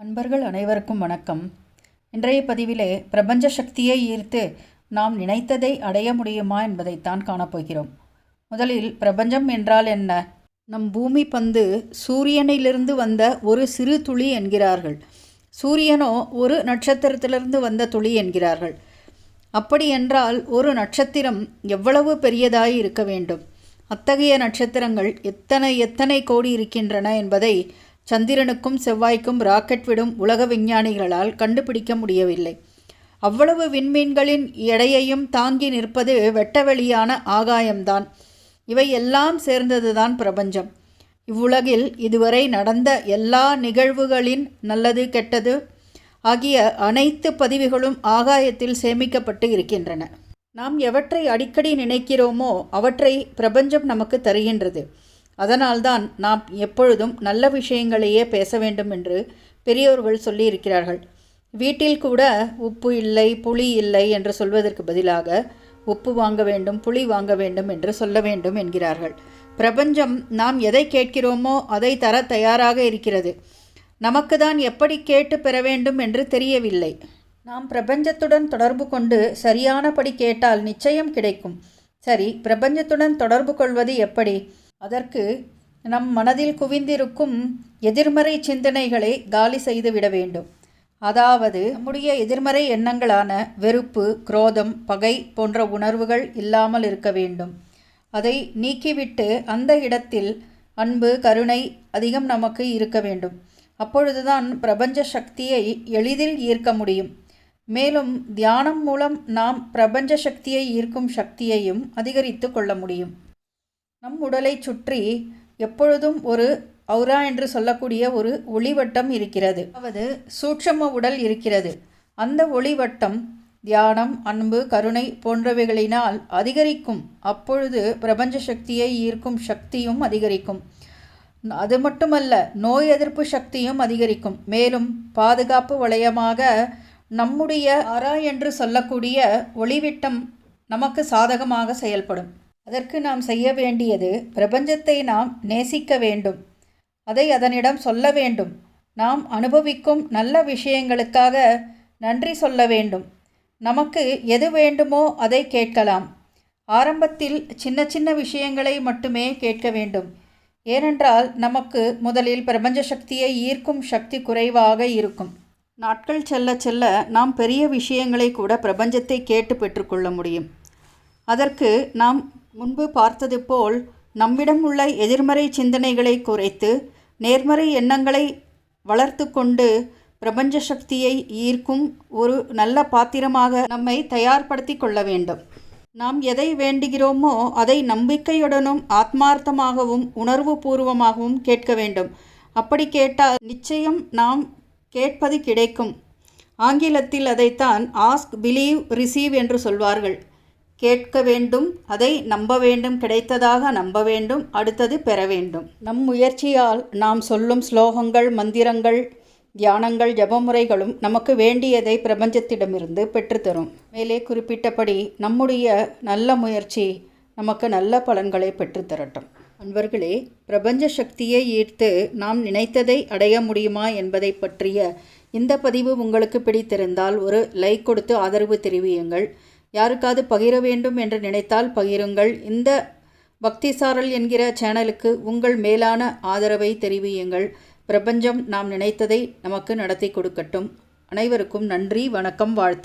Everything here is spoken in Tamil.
அன்பர்கள் அனைவருக்கும் வணக்கம். இன்றைய பதிவிலே பிரபஞ்ச சக்தியை ஈர்த்து நாம் நினைத்ததை அடைய முடியுமா என்பதைத்தான் காணப்போகிறோம் முதலில் பிரபஞ்சம் என்றால் என்ன? நம் பூமி பந்து சூரியனிலிருந்து வந்த ஒரு சிறு துளி என்கிறார்கள். சூரியனோ ஒரு நட்சத்திரத்திலிருந்து வந்த துளி என்கிறார்கள். அப்படி என்றால் ஒரு நட்சத்திரம் எவ்வளவு பெரியதாய் இருக்க வேண்டும்? அத்தகைய நட்சத்திரங்கள் எத்தனை எத்தனை கோடி இருக்கின்றன என்பதை சந்திரனுக்கும் செவ்வாய்க்கும் ராக்கெட் விடும் உலக விஞ்ஞானிகளால் கண்டுபிடிக்க முடியவில்லை. அவ்வளவு விண்மீன்களின் எடையையும் தாங்கி நிற்பது வெட்டவெளியான ஆகாயம்தான். இவை எல்லாம் சேர்ந்ததுதான் பிரபஞ்சம். இவ்வுலகில் இதுவரை நடந்த எல்லா நிகழ்வுகளின் நல்லது கெட்டது ஆகிய அனைத்து பதிவுகளும் ஆகாயத்தில் சேமிக்கப்பட்டு இருக்கின்றன. நாம் எவற்றை அடிக்கடி நினைக்கிறோமோ அவற்றை பிரபஞ்சம் நமக்கு தருகின்றது. அதனால்தான் நாம் எப்பொழுதும் நல்ல விஷயங்களையே பேச வேண்டும் என்று பெரியோர்கள் சொல்லியிருக்கிறார்கள். வீட்டில் கூட உப்பு இல்லை புளி இல்லை என்று சொல்வதற்கு பதிலாக உப்பு வாங்க வேண்டும் புளி வாங்க வேண்டும் என்று சொல்ல வேண்டும் என்கிறார்கள். பிரபஞ்சம் நாம் எதை கேட்கிறோமோ அதை தர தயாராக இருக்கிறது. நமக்கு தான் எப்படி கேட்டு பெற வேண்டும் என்று தெரியவில்லை. நாம் பிரபஞ்சத்துடன் தொடர்பு கொண்டு சரியானபடி கேட்டால் நிச்சயம் கிடைக்கும். சரி பிரபஞ்சத்துடன் தொடர்பு கொள்வது எப்படி? அதற்கு நம் மனதில் குவிந்திருக்கும் எதிர்மறை சிந்தனைகளை காலி செய்துவிட வேண்டும். அதாவது நம்முடைய எதிர்மறை எண்ணங்களான வெறுப்பு குரோதம் பகை போன்ற உணர்வுகள் இல்லாமல் இருக்க வேண்டும். அதை நீக்கிவிட்டு அந்த இடத்தில் அன்பு கருணை அதிகம் நமக்கு இருக்க வேண்டும். அப்பொழுதுதான் பிரபஞ்ச சக்தியை எளிதில் ஈர்க்க முடியும். மேலும் தியானம் மூலம் நாம் பிரபஞ்ச சக்தியை ஈர்க்கும் சக்தியையும் அதிகரித்து கொள்ள முடியும். நம் உடலை சுற்றி எப்பொழுதும் ஒரு ஔரா என்று சொல்லக்கூடிய ஒரு ஒளிவட்டம் இருக்கிறது. அதாவது சூட்சம உடல் இருக்கிறது. அந்த ஒளிவட்டம் தியானம் அன்பு கருணை போன்றவைகளினால் அதிகரிக்கும். அப்பொழுது பிரபஞ்ச சக்தியை ஈர்க்கும் சக்தியும் அதிகரிக்கும். அது மட்டுமல்ல நோய் எதிர்ப்பு சக்தியும் அதிகரிக்கும். மேலும் பாதுகாப்பு வளையமாக நம்முடைய அறா என்று சொல்லக்கூடிய ஒளிவிட்டம் நமக்கு சாதகமாக செயல்படும். அதற்கு நாம் செய்ய வேண்டியது பிரபஞ்சத்தை நாம் நேசிக்க வேண்டும். அதை அதனிடம் சொல்ல வேண்டும். நாம் அனுபவிக்கும் நல்ல விஷயங்களுக்காக நன்றி சொல்ல வேண்டும். நமக்கு எது வேண்டுமோ அதை கேட்கலாம். ஆரம்பத்தில் சின்ன சின்ன விஷயங்களை மட்டுமே கேட்க வேண்டும். ஏனென்றால் நமக்கு முதலில் பிரபஞ்ச சக்தியை ஈர்க்கும் சக்தி குறைவாக இருக்கும். நாட்கள் செல்ல செல்ல நாம் பெரிய விஷயங்களை கூட பிரபஞ்சத்தை கேட்டு பெற்றுக்கொள்ள முடியும். அதற்கு நாம் முன்பு பார்த்தது போல் நம்மிடம் உள்ள எதிர்மறை சிந்தனைகளை குறைத்து நேர்மறை எண்ணங்களை வளர்த்து கொண்டு பிரபஞ்ச சக்தியை ஈர்க்கும் ஒரு நல்ல பாத்திரமாக நம்மை தயார்படுத்தி கொள்ள வேண்டும். நாம் எதை வேண்டுகிறோமோ அதை நம்பிக்கையுடனும் ஆத்மார்த்தமாகவும் உணர்வு பூர்வமாகவும் கேட்க வேண்டும். அப்படி கேட்டால் நிச்சயம் நாம் கேட்பது கிடைக்கும். ஆங்கிலத்தில் அதைத்தான் ஆஸ்க் பிலீவ் ரிசீவ் என்று சொல்வார்கள். கேட்க வேண்டும் அதை நம்ப வேண்டும் கிடைத்ததாக நம்ப வேண்டும் அடுத்தது பெற வேண்டும். நம் முயற்சியால் நாம் சொல்லும் ஸ்லோகங்கள் மந்திரங்கள் தியானங்கள் ஜபமுறைகளும் நமக்கு வேண்டியதை பிரபஞ்சத்திடமிருந்து பெற்றுத்தரும். மேலே குறிப்பிட்டபடி நம்முடைய நல்ல முயற்சி நமக்கு நல்ல பலன்களை பெற்றுத்தரட்டும். அன்பர்களே பிரபஞ்ச சக்தியை ஈர்த்து நாம் நினைத்ததை அடைய முடியுமா என்பதை பற்றிய இந்த பதிவு உங்களுக்கு பிடித்திருந்தால் ஒரு லைக் கொடுத்து ஆதரவு தெரிவியுங்கள். யாருக்காவது பகிர வேண்டும் என்று நினைத்தால் பகிருங்கள். இந்த பக்தி சாரல் என்கிற சேனலுக்கு உங்கள் மேலான ஆதரவை தெரிவியுங்கள். பிரபஞ்சம் நாம் நினைத்ததை நமக்கு நடத்தி கொடுக்கட்டும். அனைவருக்கும் நன்றி வணக்கம் வாழ்த்து.